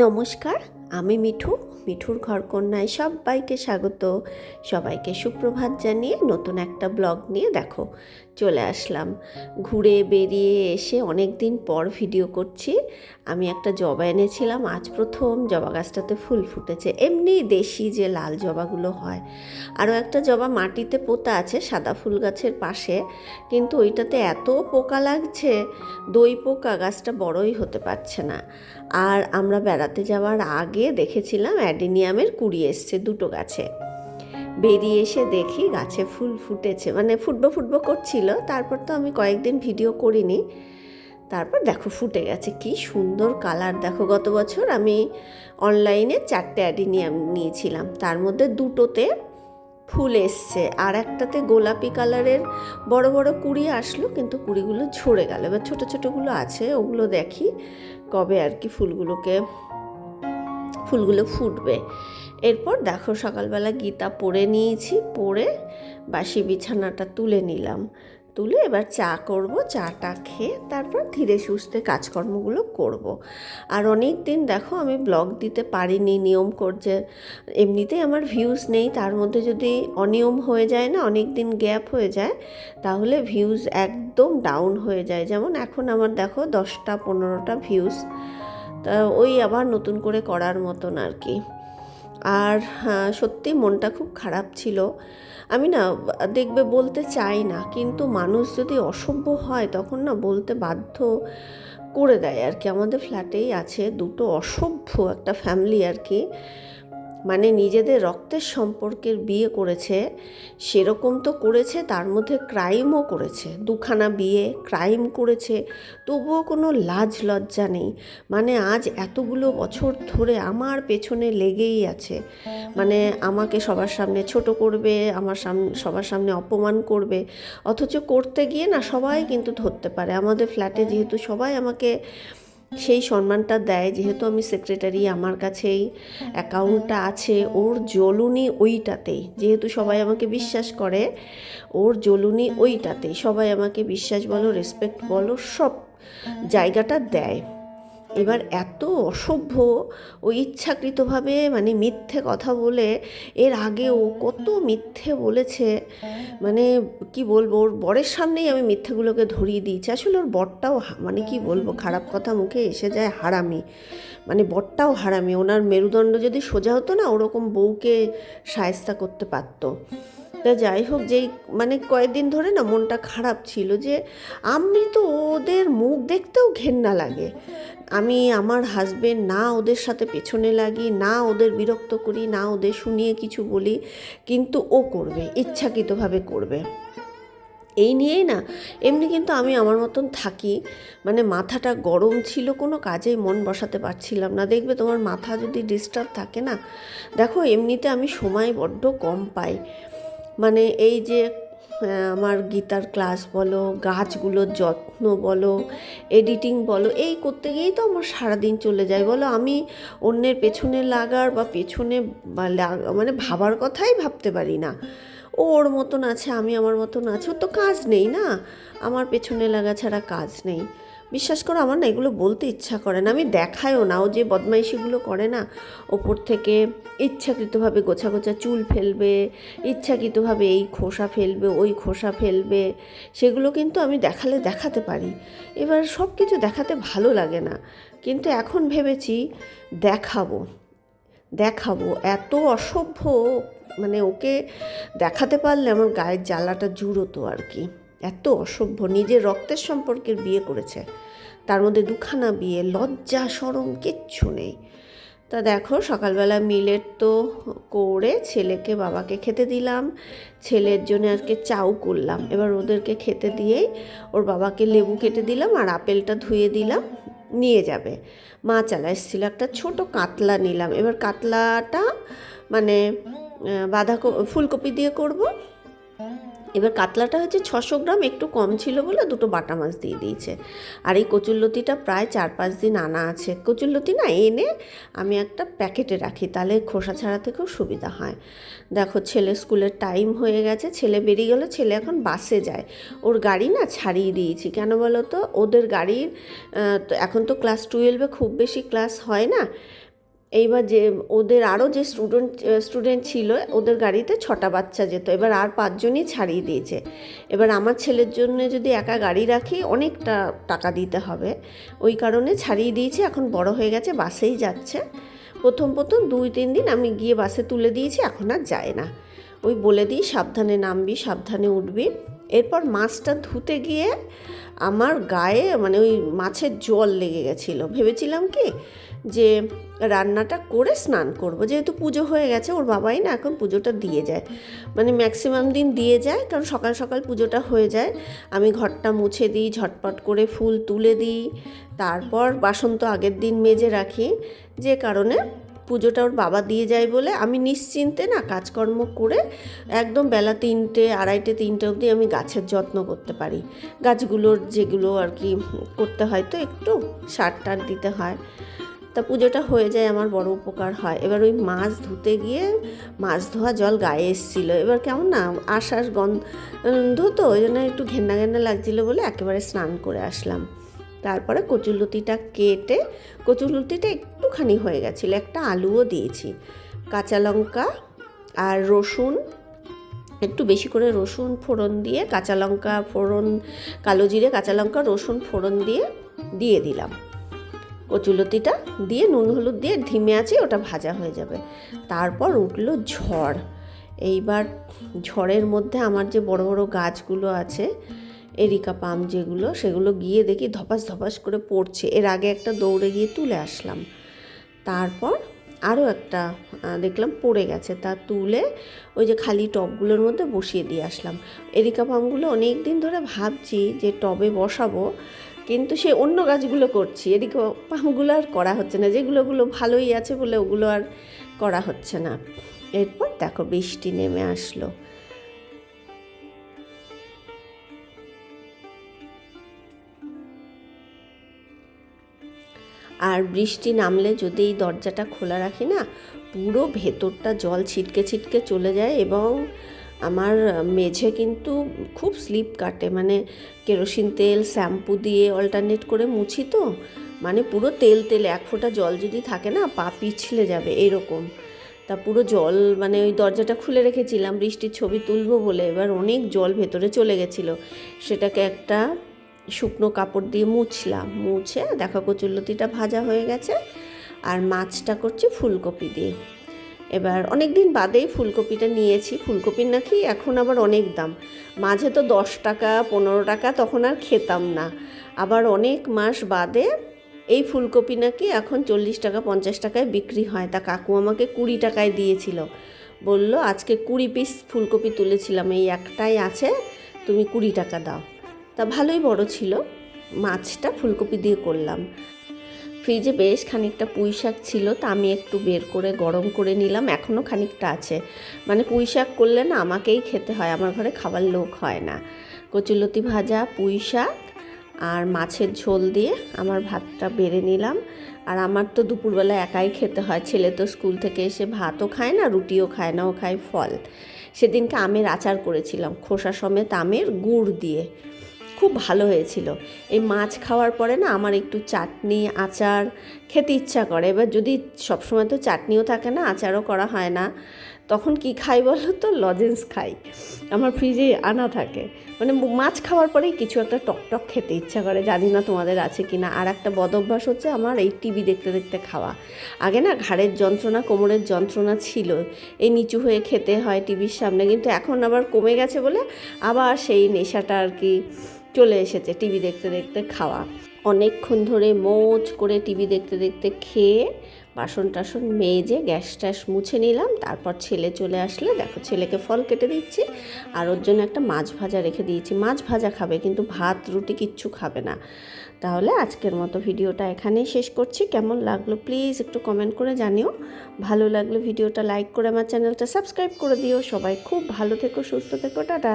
নমস্কার, আমি মিঠু, মিঠুর ঘরকন্যায় সবাইকে স্বাগত। সবাইকে সুপ্রভাত জানিয়ে নতুন একটা ব্লগ নিয়ে দেখো, চলে আসলাম। ঘুরে বেরিয়ে এসে অনেক দিন পর ভিডিও করছি। আমি একটা জবা এনেছিলাম, আজ প্রথম। জবা গাছটাতে ফুল ফুটেছে। এমনি দেশি যে লাল জবাগুলো হয়। আরও একটা জবা মাটিতে পোতা আছে, সাদা ফুল গাছের পাশে। কিন্তু ওইটাতে এত পোকা লাগছে, দই পোকা গাছটা বড়ই হতে পারছে না। আর আমরা বেড়াতে যাওয়ার আগে দেখেছিলাম অ্যাডিনিয়ামের কুড়ি এসছে দুটো গাছে। বেরিয়ে এসে দেখি গাছে ফুল ফুটেছে। মানে ফুটবো ফুটবো করছিল। তারপর তো আমি কয়েকদিন ভিডিও করিনি। তারপর দেখো ফুটে গেছে। কি সুন্দর কালার। দেখো গত বছর আমি অনলাইনে চারটে অ্যাডিনিয়াম নিয়েছিলাম। তার মধ্যে দুটোতে ফুল এসছে। আর একটাতে গোলাপি কালারের বড় বড় কুড়ি আসলো, কিন্তু কুড়িগুলো ঝরে গেল। এবার ছোটো ছোটোগুলো আছে, ওগুলো দেখি কবে আর কি ফুলগুলোকে, ফুলগুলো ফুটবে। এরপর দেখো, সকালবেলা গীতা পরে নিয়েছি পরে বাসি বিছানাটা তুলে নিলাম। তুলে এবার চা করব চাটা খেয়ে তারপর ধীরে সুস্থে কাজকর্মগুলো করব। আর অনেক দিন দেখো আমি ব্লগ দিতে পারিনি নিয়ম করছে এমনিতেই আমার ভিউজ নেই তার মধ্যে যদি অনিয়ম হয়ে যায় না অনেক দিন গ্যাপ হয়ে যায় তাহলে ভিউজ একদম ডাউন হয়ে যায়। যেমন এখন আমার দেখো দশটা পনেরোটা ভিউজ তা ওই আবার নতুন করে করার মতন আর কি। আর হ্যাঁ, সত্যি মনটা খুব খারাপ ছিল। আমি না, দেখবে বলতে চাই না, কিন্তু মানুষ যদি অসভ্য হয়, তখন না বলতে বাধ্য করে দেয় আর কি। আমাদের ফ্ল্যাটেই আছে দুটো অসভ্য একটা ফ্যামিলি আর কি। মানে নিজেদের রক্তের সম্পর্কের বিয়ে করেছে, সেরকম তো করেছে, তার মধ্যে ক্রাইমও করেছে। দুখানা বিয়ে ক্রাইম করেছে, তবুও কোনো লাজ লজ্জা নেই। মানে আজ এতগুলো বছর ধরে আমার পেছনে লেগেই আছে। মানে আমাকে সবার সামনে ছোট করবে, আমার সামনে সবার সামনে অপমান করবে, অথচ করতে গিয়ে না সবাই কিন্তু ধরতে পারে। আমাদের ফ্ল্যাটে যেহেতু সবাই আমাকে সেই সম্মানটা দেয়, যেহেতু আমি সেক্রেটারি আমার কাছেই অ্যাকাউন্টটা আছে ওর জ্বলুনি ওইটাতেই। যেহেতু সবাই আমাকে বিশ্বাস করে, ওর জ্বলুনি ওইটাতেই। সবাই আমাকে বিশ্বাস বলো রেসপেক্ট বলো, সব জায়গাটা দেয়। এবার এত অসভ্য ও ইচ্ছাকৃতভাবে মানে মিথ্যে কথা বলে, এর আগে ও কত মিথ্যে বলেছে। মানে কি বলব, ওর বরের সামনেই আমি মিথ্যেগুলোকে ধরিয়ে দিয়েছি। আসলে ওর বরটাও মানে কি বলব, খারাপ কথা মুখে এসে যায় হারামি। মানে বরটাও হারামি। ওনার মেরুদণ্ড যদি সোজা হতো না, ওরকম বউকে সায়স্তা করতে পারতো। তা যাই হোক, যেই মানে কয়েকদিন ধরে না মনটা খারাপ ছিল যে, আমি তো ওদের মুখ দেখতেও ঘেন্না লাগে। আমি আমার হাজবেন্ড না ওদের সাথে পেছনে লাগি, না ওদের বিরক্ত করি, না ওদের শুনিয়ে কিছু বলি, কিন্তু ও করবে, ইচ্ছাকৃতভাবে করবে। এই নিয়েই না, এমনি কিন্তু আমি আমার মতন থাকি। মানে মাথাটা গরম ছিল কোনো কাজেই, মন বসাতে পারছিলাম না। দেখবে তোমার মাথা যদি ডিস্টার্ব থাকে না, দেখো এমনিতে আমি সময় বড্ড কম পাই। মানে এই যে আমার গীতার ক্লাস বলো গাছগুলোর যত্ন বলো এডিটিং বলো, এই করতে গিয়েই তো আমার সারাদিন চলে যায়। বলো, আমি অন্যের পেছনে লাগার বা পেছনে মানে ভাবার কথাই ভাবতে পারি না। ও ওর মতন আছে, আমি আমার মতন আছে ওর তো কাজ নেই না? আমার পেছনে লাগা ছাড়া কাজ নেই। বিশ্বাস করো, আমার না এগুলো বলতে ইচ্ছা করে না। আমি দেখায়ও না। ও যে বদমাইশিগুলো করে না, ওপর থেকে ইচ্ছাকৃতভাবে গোছা গোছা চুল ফেলবে, ইচ্ছাকৃতভাবে এই খোসা ফেলবে, ওই খোসা ফেলবে, সেগুলো কিন্তু আমি দেখালে দেখাতে পারি। এবার সব কিছু দেখাতে ভালো লাগে না। কিন্তু এখন ভেবেছি দেখাবো দেখাবো। এত অসভ্য মানে ওকে দেখাতে পারলে আমার গায়ের জ্বালাটা জুড়োতো আর কি। এত অসভ্য, নিজের রক্তের সম্পর্কের বিয়ে করেছে। তার মধ্যে দুখানা বিয়ে, লজ্জা সরম কিচ্ছু নেই। তা দেখো, সকালবেলা মিলেট তো করে ছেলেকে বাবাকে খেতে দিলাম। ছেলের জন্য আজকে চাউ করলাম। এবার ওদেরকে খেতে দিয়েই ওর বাবাকে লেবু কেটে দিলাম আর আপেলটা ধুয়ে দিলাম, নিয়ে যাবে। মা চালা এসেছিল, একটা ছোট কাতলা নিলাম। এবার কাতলাটা মানে বাঁধাকপি ফুলকপি দিয়ে করব। এবার কাতলাটা হচ্ছে ছশো গ্রাম, একটু কম ছিল বলে দুটো বাটা মাছ দিয়ে দিয়েছে। আর এই কচুরলতিটা প্রায় চার পাঁচ দিন আনা আছে। কচুরলতি না, এনে আমি একটা প্যাকেটে রাখি, তাহলে খোসা ছাড়াতে খুব সুবিধা হয়। দেখো, ছেলে স্কুলের টাইম হয়ে গেছে, ছেলে বেরিয়ে গেলো, ছেলে এখন বাসে যায়। ওর গাড়ি না ছাড়িয়ে দিয়েছি, কেন বলো তো? ওদের গাড়ির এখন তো ক্লাস টুয়েলভে খুব বেশি ক্লাস হয় না। এইবার যে ওদের আরও যে স্টুডেন্ট স্টুডেন্ট ছিল, ওদের গাড়িতে ছটা বাচ্চা যেত। এবার আর পাঁচজনই ছাড়িয়ে দিয়েছে। এবার আমার ছেলের জন্য যদি একা গাড়ি রাখি, অনেকটা টাকা দিতে হবে। ওই কারণে ছাড়িয়ে দিয়েছি, এখন বড় হয়ে গেছে, বাসেই যাচ্ছে। প্রথম প্রথম দুই, তিন দিন আমি গিয়ে বাসে তুলে দিয়েছি, এখন আর যায় না। ওই বলে দিই, সাবধানে নামবি, সাবধানে উঠবি। এরপর মাছটা ধুতে গিয়ে আমার গায়ে মানে ওই মাছের জল লেগে গেছিল। ভেবেছিলাম কি যে রান্নাটা করে স্নান করব। যেহেতু পুজো হয়ে গেছে, ওর বাবাই না এখন পুজোটা দিয়ে যায়। মানে ম্যাক্সিমাম দিন দিয়ে যায়, কারণ সকাল সকাল পুজোটা হয়ে যায়। আমি ঘরটা মুছে দিই, ঝটপট করে ফুল তুলে দিই। তারপর বাসন তো আগের দিন মেজে রাখি, যে কারণে পুজোটা ওর বাবা দিয়ে যায় বলে আমি নিশ্চিন্তে না কাজকর্ম করে একদম বেলা তিনটে, আড়াইটে, তিনটে অবধি আমি গাছের যত্ন করতে পারি। গাছগুলোর যেগুলো আর কি করতে হয় তো একটু সার টার দিতে হয়। তা পুজোটা হয়ে যায়, আমার বড় উপকার হয়। এবার ওই মাছ ধুতে গিয়ে মাছ ধোয়া জল গায়ে এসছিল। এবার কেমন না আশ্বাস গন্ধ তো ওই জন্য একটু ঘেন্না ঘেন্না লাগছিল বলে একেবারে স্নান করে আসলাম। তারপরে কচুলতিটা কেটে কচুলতিটা একটুখানি হয়ে গেছিল। একটা আলুও দিয়েছি। কাঁচা লঙ্কা আর রসুন, একটু বেশি করে রসুন ফোড়ন দিয়ে, কাঁচা লঙ্কা ফোড়ন, কালো জিরে, কাঁচা লঙ্কা, রসুন ফোড়ন দিয়ে দিয়ে দিলাম। কচুলতিটা দিয়ে নুন হলুদ দিয়ে ধিমে আছে, ওটা ভাজা হয়ে যাবে। তারপর উঠল ঝড়। এইবার ঝড়ের মধ্যে আমার যে বড় বড় গাছগুলো আছে, এরিকা পাম যেগুলো, সেগুলো গিয়ে দেখি ধপাস ধপাস করে পড়ছে। এর আগে একটা দৌড়ে গিয়ে তুলে আসলাম। তারপর আরও একটা দেখলাম পড়ে গেছে। তা তুলে ওই যে খালি টবগুলোর মধ্যে বসিয়ে দিয়ে আসলাম। এরিকা পামগুলো অনেক দিন ধরে ভাবছি যে টবে বসাবো কিন্তু সে অন্য গাছগুলো করছি। এদিকে পামগুলো আর করা হচ্ছে না। যেগুলোগুলো ভালোই আছে বলে ওগুলো আর করা হচ্ছে না। এরপর দেখো বৃষ্টি নেমে আসলো। আর বৃষ্টি নামলে যদি এই দরজাটা খোলা রাখি না, পুরো ভেতরটা জল ছিটকে ছিটকে চলে যায় এবং আমার মেঝে কিন্তু খুব স্লিপ কাটে মানে কেরোসিন তেল, শ্যাম্পু দিয়ে অল্টারনেট করে মুছি তো মানে পুরো তেল, তেলে, এক ফোঁটা জল যদি থাকে না, পা পিছলে যাবে, এরকম। তা পুরো জল মানে ওই দরজাটা খুলে রেখেছিলাম, বৃষ্টির ছবি তুলবো বলে, এবার অনেক জল ভেতরে চলে গেছিল। সেটাকে একটা শুকনো কাপড় দিয়ে মুছলাম, মুছে, দেখো কচুল্লতিটা ভাজা হয়ে গেছে, আর মাছটা করছি ফুলকপি দিয়ে। এবার অনেক দিন বাদেই ফুলকপিটা নিয়েছি। ফুলকপির নাকি এখন আবার অনেক দাম। মাঝে তো দশ টাকা, পনেরো টাকা তখন আর খেতাম না। আবার অনেক মাস বাদে এই ফুলকপি নাকি এখন চল্লিশ টাকা, পঞ্চাশ টাকায় বিক্রি হয়। তা কাকু আমাকে কুড়ি টাকায় দিয়েছিল। বলল, আজকে কুড়ি পিস ফুলকপি তুলেছিলাম, এই একটাই আছে, তুমি কুড়ি টাকা দাও। তা ভালোই বড় ছিল। মাছটা ফুলকপি দিয়ে করলাম। ফ্রিজে বেশ খানিকটা পুঁই শাক ছিল, তা আমি একটু বের করে গরম করে নিলাম। এখনও খানিকটা আছে। মানে পুঁই শাক করলে না আমাকেই খেতে হয়, আমার ঘরে খাবার লোক হয় না। কচুলতি ভাজা পুঁই শাক আর মাছের ঝোল দিয়ে আমার ভাতটা বেড়ে নিলাম। আর আমার তো দুপুরবেলা একাই খেতে হয়, ছেলে তো স্কুল থেকে এসে ভাতও খায় না, রুটিও খায় না, ও খায় ফল। সেদিনকে আমের আচার করেছিলাম, খোসা সমেত আমের গুড় দিয়ে। খুব ভালো হয়েছিল। এই মাছ খাওয়ার পরে না আমার একটু চাটনি, আচার খেতে ইচ্ছা করে। এবার যদি সবসময় তো চাটনিও থাকে না, আচারও করা হয় না। তখন কি খাই বলো তো? লজেন্স খাই। আমার ফ্রিজে আনা থাকে। মানে মাছ খাওয়ার পরেই কিছু একটা টকটক খেতে ইচ্ছা করে। জানি না তোমাদের আছে কি না আর একটা বদ অভ্যাস হচ্ছে আমার এই টিভি দেখতে দেখতে খাওয়া। আগে না ঘাড়ের যন্ত্রণা, কোমরের যন্ত্রণা ছিল। এই নিচু হয়ে খেতে হয় টিভির সামনে। কিন্তু এখন আবার কমে গেছে বলে আবার সেই নেশাটা আর কি চলে এসেছে টিভি দেখতে দেখতে খাওয়া। অনেকক্ষণ ধরে মোচ করে টিভি দেখতে দেখতে খেয়ে বাসন টাসন মেজে গ্যাস ট্যাস মুছে নিলাম, তারপর ছেলে চলে আসলে। দেখো ছেলেকে ফল কেটে দিচ্ছি, আর ওর জন্য একটা মাছ ভাজা রেখে দিয়েছি। মাছ ভাজা খাবে, কিন্তু ভাত, রুটি কিচ্ছু খাবে না। তাহলে আজকের মতো ভিডিওটা এখানেই শেষ করছি। কেমন লাগল প্লিজ একটু কমেন্ট করে জানিও। ভালো লাগলে ভিডিওটা লাইক করে আমার চ্যানেলটা সাবস্ক্রাইব করে দিও। সবাই খুব ভালো থেকো, সুস্থ থেকো, টাটা।